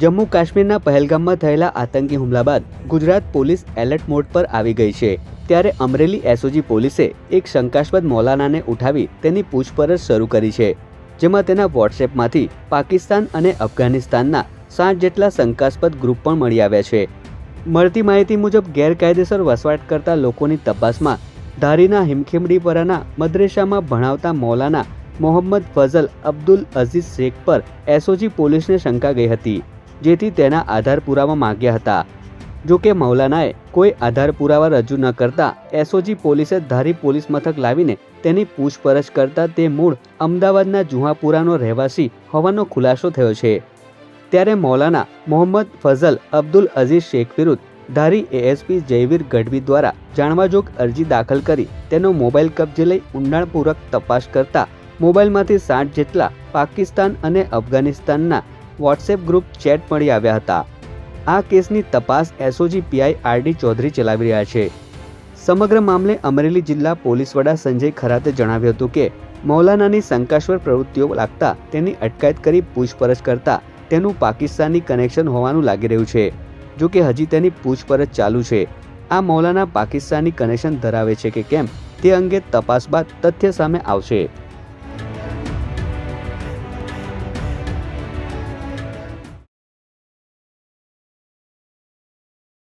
જમ્મુ કાશ્મીરના પહેલગામમાં થયેલા આતંકી હુમલા બાદ ગુજરાત પોલીસ એલર્ટ મોડ પર આવી ગઈ છે. ત્યારે અમરેલી એસઓજી પોલીસે એક શંકાસ્પદ મૌલાનાને ઉઠાવી તેની પૂછપરછ શરૂ કરી છે, જેમાં તેના વોટ્સએપમાંથી પાકિસ્તાન અને અફઘાનિસ્તાનના સાત જેટલા શંકાસ્પદ ગ્રુપ પણ મળી આવ્યા છે. મળતી માહિતી મુજબ, ગેરકાયદેસર વસવાટ કરતા લોકોની તપાસમાં ધારીના હિમખીમડીપરાના મદ્રેસામાં ભણાવતા મૌલાના મોહમ્મદ ફઝલ અબ્દુલ અઝીઝ શેખ પર એસઓજી પોલીસને શંકા ગઈ હતી. જેથી તેના આધાર પુરાવા માંગ્યા હતા. જો કે મૌલાનાએ કોઈ આધાર પુરાવા રજૂ ન કરતા એસઓજી પોલીસે ધારી પોલીસ મથક લાવીને તેની પૂછપરછ કરતા તે મૂળ અમદાવાદના જુહાપુરાનો રહેવાસી હોવાનો ખુલાસો થયો છે. ત્યારે મૌલાના મોહમ્મદ ફઝલ અબ્દુલ અઝીઝ શેખ વિરુદ્ધ ધારી એએસપી જયવીર ગઢવી દ્વારા જાણવાજોગ અરજી દાખલ કરી તેનો મોબાઈલ કબજે લઈ ઊંડાણપૂર્વક તપાસ કરતા મોબાઈલમાંથી સાઠ જેટલા પાકિસ્તાન અને અફઘાનિસ્તાનના વોટ્સએપ ગ્રુપ ચેટ મળી આવ્યા હતા. આ કેસની તપાસ એસઓજી પીઆઈ આરડી ચૌધરી ચલાવી રહ્યા છે. સમગ્ર મામલે અમરેલી જિલ્લા પોલીસ વડા સંજય ખરાતે જણાવ્યું હતું કે, મૌલાનાની શંકાશ્વર પ્રવૃત્તિઓ લાગતા તેની અટકાયત કરી પૂછપરછ કરતા તેનું પાકિસ્તાની કનેક્શન હોવાનું લાગી રહ્યું છે. જો કે હજી તેની પૂછપરછ ચાલુ છે. આ મૌલાના પાકિસ્તાની કનેક્શન ધરાવે છે કે કેમ તે અંગે તપાસ બાદ તથ્ય સામે આવશે.